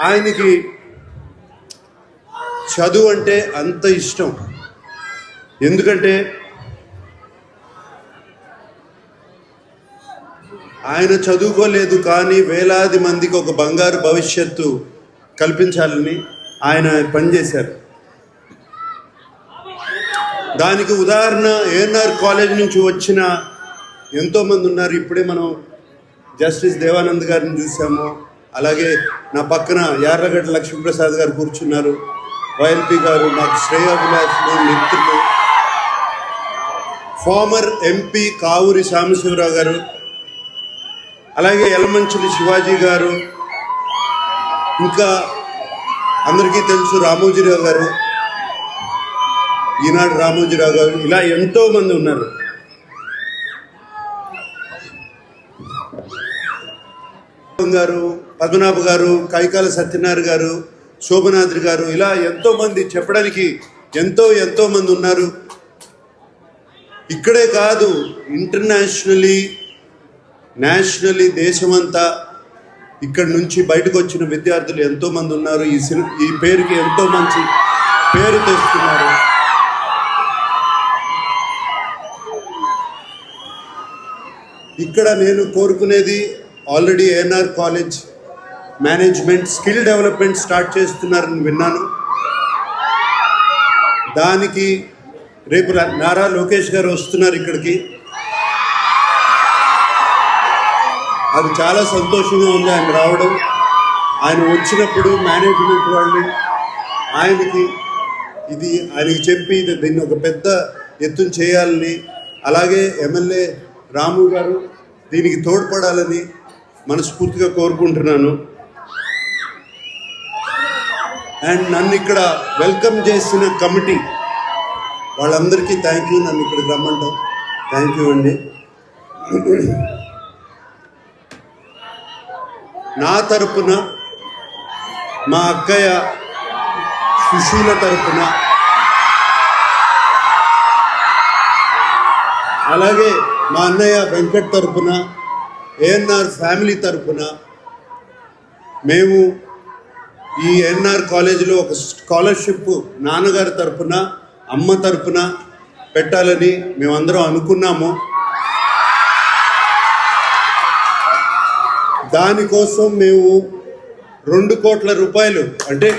ఆయనకి చదువు అంటే అంత ఇష్టం. ఎందుకంటే ఆయన చదువుకోలేదు కానీ వేలాది మందికి ఒక బంగారు భవిష్యత్తు కల్పించాలని ఆయన పనిచేశారు. దానికి ఉదాహరణ ఏఎన్ఆర్ కాలేజ్ నుంచి వచ్చిన ఎంతోమంది ఉన్నారు. ఇప్పుడే మనం జస్టిస్ దేవానంద్ గారిని చూసాము. అలాగే నా పక్కన యార్లగడ్డ లక్ష్మీప్రసాద్ గారు కూర్చున్నారు. వైఎల్పి గారు నాకు శ్రేయాభిలాషులు మిత్రులు. ఫార్మర్ ఎంపీ కావూరి సాంబశివరావు గారు అలాగే ఎలమంచుడి శివాజీ గారు ఇంకా అందరికీ తెలుసు రామోజీరావు గారు. ఈనాడు రామోజీరావు గారు ఇలా ఎంతో మంది ఉన్నారు. గారు పద్మనాభ గారు కైకాల సత్యనారాయణ గారు శోభనాద్రి గారు ఇలా ఎంతోమంది చెప్పడానికి ఎంతో ఎంతో మంది ఉన్నారు. ఇక్కడే కాదు ఇంటర్నేషనలీ నేషనలీ దేశమంతా ఇక్కడ నుంచి బయటకు వచ్చిన విద్యార్థులు ఎంతోమంది ఉన్నారు. ఈ సిని ఈ పేరుకి ఎంతో మంచి పేరు తెస్తున్నారు. ఇక్కడ నేను కోరుకునేది already ANR college management skill development start చేస్తున్నారని విన్నాను. దానికి రేపు రా- నారా లోకేష్ గారు వస్తున్నారు ఇక్కడికి. అది చాలా సంతోషంగా ఉంది ఆయన రావడం. ఆయన వచ్చినప్పుడు మేనేజ్మెంట్ వాళ్ళు ఆయనకి ఇది ఆయనకి చెప్పి ఇది- దీన్ని ఒక పెద్ద ఎత్తున చేయాలని అలాగే ఎమ్మెల్యే రాము గారు దీనికి తోడ్పడాలని మనస్ఫూర్తిగా కోరుకుంటున్నాను. అండ్ నన్ను ఇక్కడ వెల్కమ్ చేసిన కమిటీ వాళ్ళందరికీ థ్యాంక్ యూ నన్ను ఇక్కడికి రమ్మంటాం థ్యాంక్ యూ అండి. నా తరపున మా అక్కయ్య సుశీల తరపున అలాగే మా అన్నయ్య వెంకట్ తరపున ఏఎన్ఆర్ ఫ్యామిలీ తరపున మేము ఈ ఎన్ఆర్ కాలేజీలో ఒక స్కాలర్షిప్ నాన్నగారి తరపున అమ్మ తరపున పెట్టాలని మేమందరం అనుకున్నాము. దానికోసం మేము రెండు కోట్ల రూపాయలు అంటే